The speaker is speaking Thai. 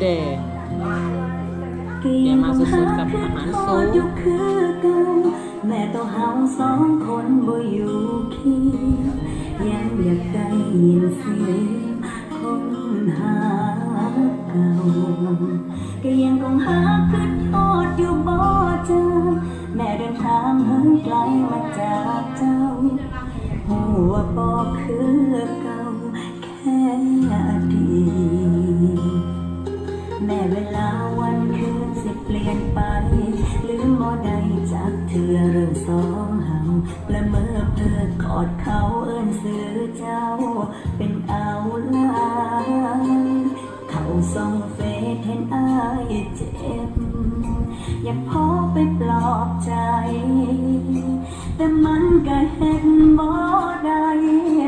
เดย์แกมาสุดๆกับอาหารซุปอยู่คือเก่าแม่ต้องเฮาสองคนบ่อยู่เคียงยังอยากได้ยินเสียงคนหาเก่าก็ยังคงหาคิดทอดอยู่บ่เจอแม่เดินทางเหินไกลมาจากเจ้าหัวบอกคือเก่าแค่ วันคืนสิเปลี่ยนไปลืมบ่ได้จากเธอเริ่มสองเฮาและเมื่อเพื่อกอดเขาเอิ้นซื้อเจ้า เป็นเอาลายเขาส่งเฟซเห็นอายเจ็บ อยากพอไปปลอบใจ แต่มันก็เห็นบ่ได้ลด